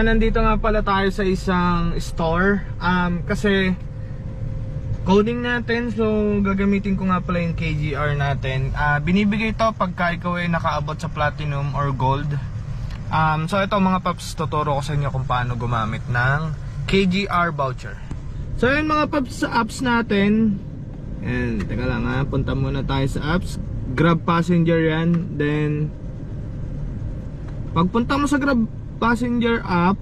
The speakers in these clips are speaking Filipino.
Ah, nandito nga pala tayo sa isang store. Um, kasi coding natin, so gagamitin ko nga pala yung KGR natin. Ah, binibigay to pagka ikaw ay nakaabot sa platinum or gold. Um, so ito mga paps, tuturo ko sa inyo kung paano gumamit ng KGR voucher. So yun mga paps sa apps natin. Yan, teka lang ha, punta muna tayo sa apps. Grab passenger yan, then Pagpunta mo sa Grab Passenger app,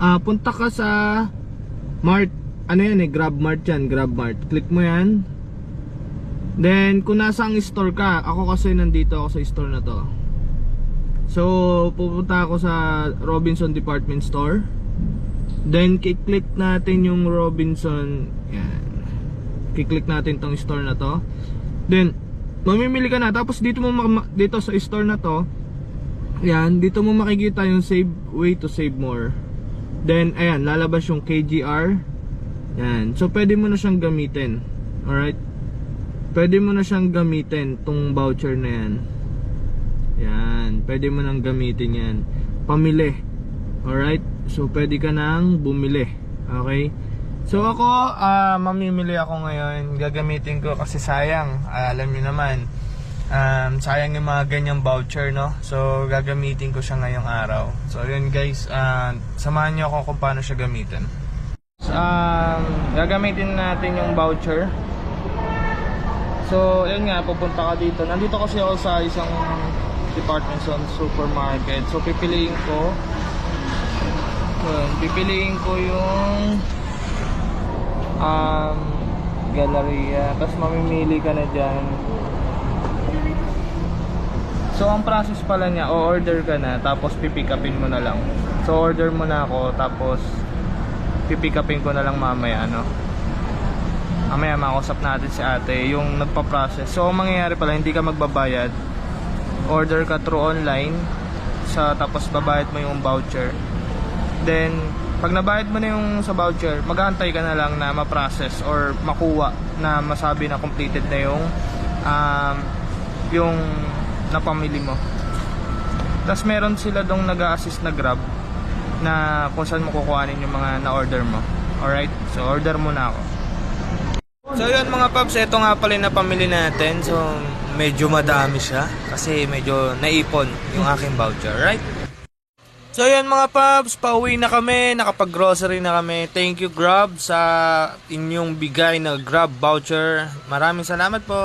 ah punta ka sa Mart. Ano yan eh, Grab Mart yan, Grab Mart. Click mo yan. Then, kung nasa ang store ka, ako kasi nandito ako sa store na to. So, pupunta ako sa Robinson Department Store. Then, kiklik natin yung Robinson. Yan. Kiklik natin tong store na to. Then, mamimili ka na. Tapos, dito mo dito sa store na to, yan, dito mo makikita yung save way to save more. Then, ayan, lalabas yung KGR. Yan. So, pwede mo na siyang gamitin. Alright? Pwede mo na siyang gamitin tong voucher na yan. Yan. Pwede mo nang gamitin yan. Pamili. Alright? So, pwede ka nang bumili. Okay? So, ako, ah mamimili ako ngayon. Gagamitin ko kasi sayang. Ah, alam niyo naman um, sayang yung mga ganyang voucher no? So gagamitin ko siya ngayong araw. So yun guys uh, samahan niyo ako kung paano siya gamitin. Um, gagamitin natin yung voucher. So yun nga pupunta ka dito. Nandito kasi ako sa isang department store supermarket. So pipiliin ko. Yun, pipiliin ko yung um, Galleria. Tapos mamimili ka na dyan So ang process pala niya, o-order ka na tapos pipick upin mo na lang. So order mo na ako tapos pipick upin ko na lang mamaya ano. Mamaya makausap natin si ate yung nagpa-process. So ang mangyayari pala hindi ka magbabayad. Order ka through online sa tapos babayad mo yung voucher. Then pag nabayad mo na yung sa voucher, mag-aantay ka na lang na ma-process or makuha na masabi na completed na yung um, yung na pamili mo. Tapos meron sila dong nag assist na grab na kung saan mo kukuhanin yung mga na-order mo. Alright? So, order mo na ako. So, yun mga paps, ito nga pala yung napamili natin. So, medyo madami siya kasi medyo naipon yung aking voucher. Right? So, yun mga paps, pauwi na kami, nakapag-grocery na kami. Thank you Grab sa inyong bigay na Grab voucher. Maraming salamat po.